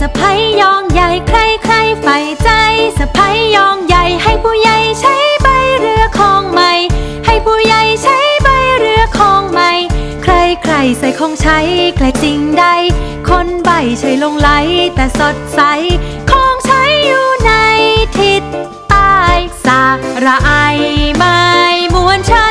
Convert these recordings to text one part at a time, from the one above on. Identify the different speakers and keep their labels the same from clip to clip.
Speaker 1: สะพ้ยยองใหญ่ใครใครใฝ่ใจสะพ้ยยองใหญ่ให้ผู้ใหญ่ใช้ใบเรือของใหม่ ให้ผู้ใหญ่ใช้ใบเรือของใหม่ ใครใครใส่ของใช้แกลสิ่งใด คนใบใช้ลงไหลแต่สดใส ของใช้อยู่ในทิศใต้สาระไอไม้มวนชิ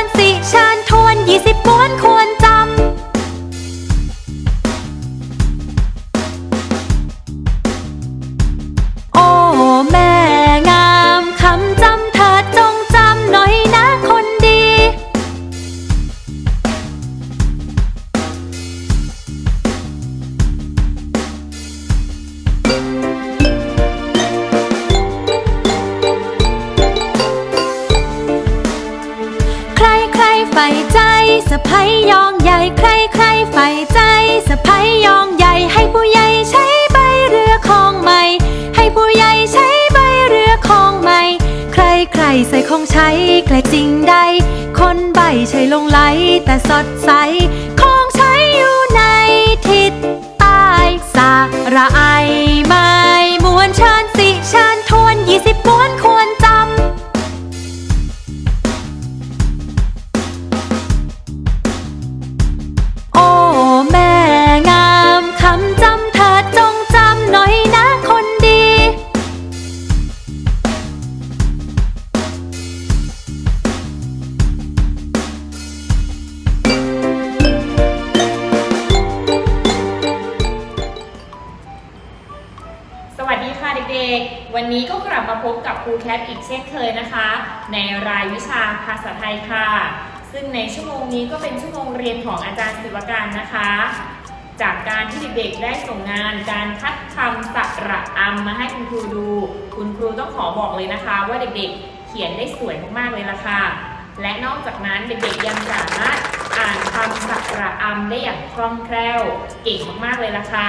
Speaker 1: ใครใจสะพ้ยยองใหญ่ใครใครใฝ่ใจสะพ้ยยองใหญ่ให้ผู้ใหญ่ใช้ใบเรือของใหม่ ให้ผู้ใหญ่ใช้ใบเรือของใหม่ ใครใครใส่ของใช้แกลสิ่งใด คนใบใช้ลงไหลแต่สดใส ของใช้อยู่ในทิศใต้สาระไอไม้มวนเชิญสิเชิญทวนยี่สิบม้วนควร
Speaker 2: ด็กๆ วันนี้ก็กลับมาพบกับครูแคทอีกเช่นเคยนะคะ ในรายวิชาภาษาไทยค่ะ ซึ่งในชั่วโมงนี้ก็เป็นชั่วโมงเรียนของอาจารย์ศิวการนะคะ จากการที่เด็กๆได้ส่งงานการคัดคำสระอำมาให้คุณครูดู คุณครูต้องขอบอกเลยนะคะ ว่าเด็กๆเขียนได้สวยมากๆเลยล่ะค่ะ และนอกจากนั้นเด็กๆยังสามารถอ่านคำสระอำได้อย่างคล่องแคล่วเก่งมากๆเลยล่ะค่ะ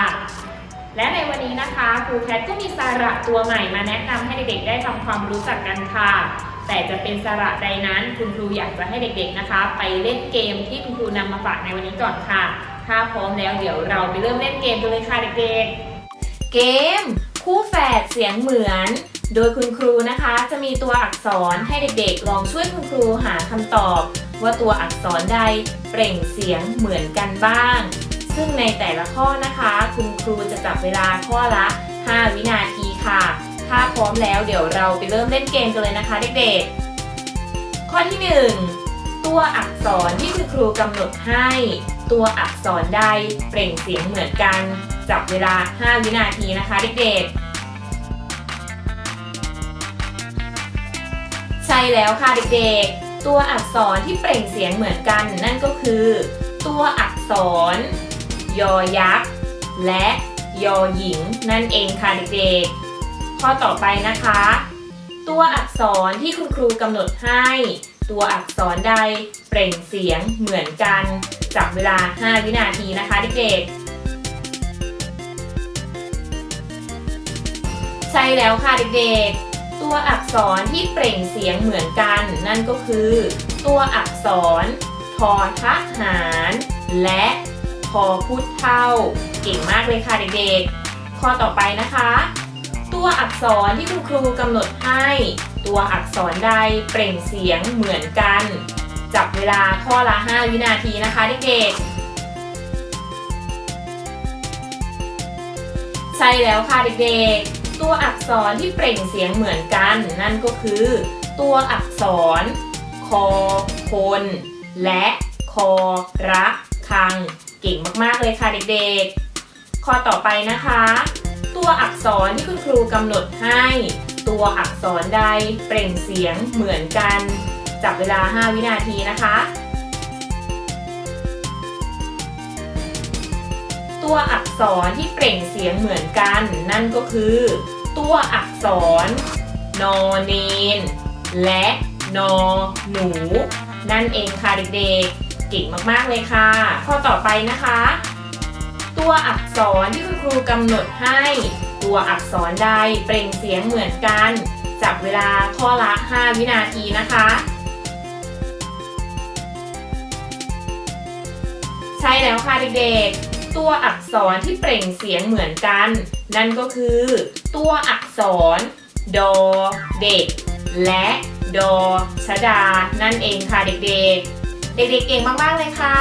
Speaker 2: และในวันนี้นะคะครูแคทก็มีสาระตัวใหม่มาแนะนำให้เด็กๆ ได้ทำความรู้จักกันค่ะ แต่จะเป็นสาระใดนั้นคุณครูอยากจะให้เด็กๆนะคะ ไปเล่นเกมที่คุณครูนำมาฝากในวันนี้ก่อนค่ะ ถ้าพร้อมแล้วเดี๋ยวเราไปเริ่มเล่นเกมกันเลยค่ะเด็กๆ เกม คู่แฝดเสียงเหมือน โดยคุณครูนะคะจะมีตัวอักษรให้เด็กๆ ลองช่วยคุณครูหาคำตอบ ว่าตัวอักษรใดเปล่งเสียงเหมือนกันบ้าง ซึ่งในแต่ละข้อนะคะ คุณครูจะจับเวลาข้อละ 5 วินาทีค่ะ ถ้าพร้อมแล้วเดี๋ยวเราไปเริ่มเล่นเกมกันเลยนะคะเด็กๆ ข้อที่ 1 ตัวอักษรที่คุณครูกำหนดให้ ตัวอักษรใดเปล่งเสียงเหมือนกัน จับเวลา 5 วินาทีนะคะเด็กๆใช่แล้วค่ะเด็กๆ ตัวอักษรที่เปล่งเสียงเหมือนกันนั่นก็คือ ตัวอักษร ยอยักษ์ และยอหญิงนั่นเองค่ะเด็กๆ ข้อต่อไปนะคะ ตัวอักษรที่คุณครูกำหนดให้ ตัวอักษรใดเปล่งเสียงเหมือนกันจับเวลา 5 วินาทีนะคะเด็กๆใช่แล้วค่ะเด็กๆ ตัวอักษรที่เปล่งเสียงเหมือนกัน นั่นก็คือ ตัวอักษรทอทหาร และ พอพุทธเท่า เก่งมากเลยค่ะเด็กๆ ข้อต่อไปนะคะ ตัวอักษรที่คุณครูกำหนดให้ ตัวอักษรใดเปล่งเสียงเหมือนกัน จับเวลาข้อละ 5 วินาทีนะคะเด็กๆใช่แล้วค่ะเด็กๆ ตัวอักษรที่เปล่งเสียงเหมือนกัน นั่นก็คือ ตัวอักษร คอ คน และ คอระคัง เก่งมากๆเลยค่ะเด็กๆ ข้อต่อไปนะคะ ตัวอักษรที่คุณครูกำหนดให้ ตัวอักษรใดเปล่งเสียงเหมือนกัน จับเวลา 5 วินาทีนะคะ ตัวอักษรที่เปล่งเสียงเหมือนกัน นั่นก็คือ ตัวอักษร นอเนน และนอหนู นั่นเองค่ะเด็กๆ เก่งมากๆเลยค่ะ ข้อต่อไปนะคะ ตัวอักษรที่คุณครูกำหนดให้ ตัวอักษรใดเปล่งเสียงเหมือนกัน จับเวลาข้อละ 5 วินาทีนะคะ ใช่แล้วค่ะเด็กๆตัวอักษรที่เปล่งเสียงเหมือนกัน นั่นก็คือ ตัวอักษร ดอ เด็ก และ ดอชดา นั่นเองค่ะเด็กๆ เด็กๆเก่งมากๆเลยค่ะ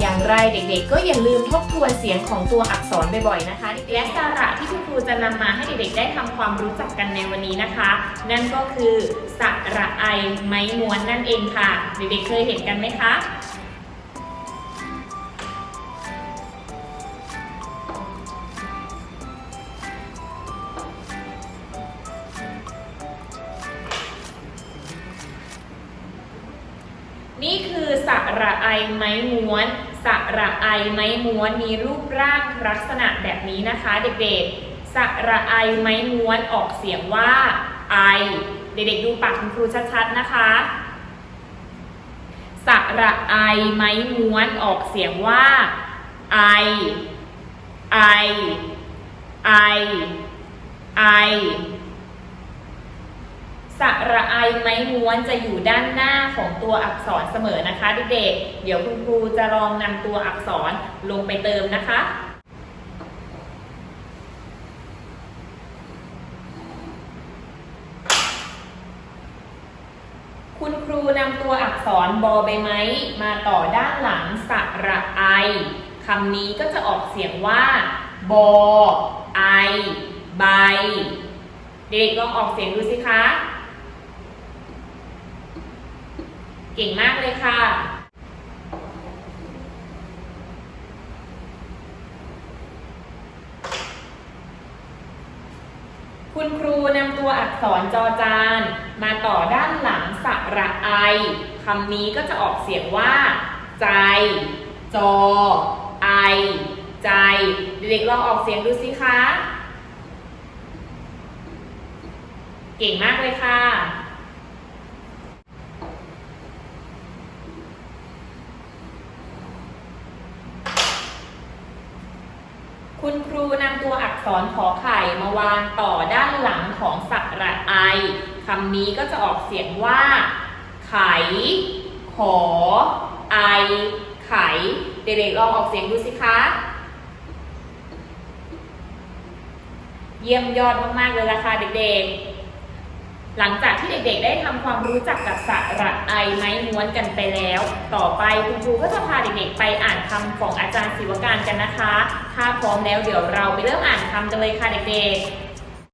Speaker 2: อย่างไรเด็กๆ ก็อย่าลืมทบทวนเสียงของตัวอักษรบ่อยๆนะคะ และสาระที่คุณครูจะนำมาให้เด็กๆ ได้ทำความรู้จักกันในวันนี้นะคะ นั่นก็คือสระไอไม้ม้วนนั่นเองค่ะ เด็กๆ เคยเห็นกันไหมคะนี่คือ สระไอไม้ม้วนสระไอไม้ม้วนมีรูปร่างลักษณะแบบนี้นะคะเด็กๆสระไอไม้ม้วนออกเสียงว่าไอ เด็กๆดูปากคุณครูชัดๆนะคะสระไอไม้ม้วนออกเสียงว่าไอไอไอไอ สระไอไม้ม้วนจะอยู่ด้านหน้าของตัวอักษรเสมอนะคะเด็กๆ เดี๋ยวคุณครูจะลองนำตัวอักษรลงไปเติมนะคะ คุณครูนำตัวอักษรบอใบไม้มาต่อด้านหลังสระไอคำนี้ก็จะออกเสียงว่าบอไอใบ เด็กๆลองออกเสียงดูสิคะ เก่งมากเลยค่ะ คุณครูนำตัวอักษรจอจาน มาต่อด้านหลังสระไอคำนี้ก็จะออกเสียงว่า ใจ จอ ไอ ใจ เด็กๆลองออกเสียงดูสิคะ เก่งมากเลยค่ะ คุณครูนำตัวอัก ษรขอไข่มาวางต่อด้านหลังของสระไอคำนี้ก็จะออกเสียงว่า ไข ขอ ไอ ไข เด็กๆลองออกเสียงดูสิคะ เยี่ยมยอดมากๆเลยล่ะค่ะเด็กๆ หลังจากที่เด็กๆ ได้ทำความรู้จักกับสระไอไม้ม้วนกันไปแล้ว ต่อไปคุณครูก็จะพาเด็กๆ ไปอ่านคำของอาจารย์ศิวการกันนะคะ ถ้าพร้อมแล้วเดี๋ยวเราไปเริ่มอ่านคำกันเลยค่ะเด็กๆ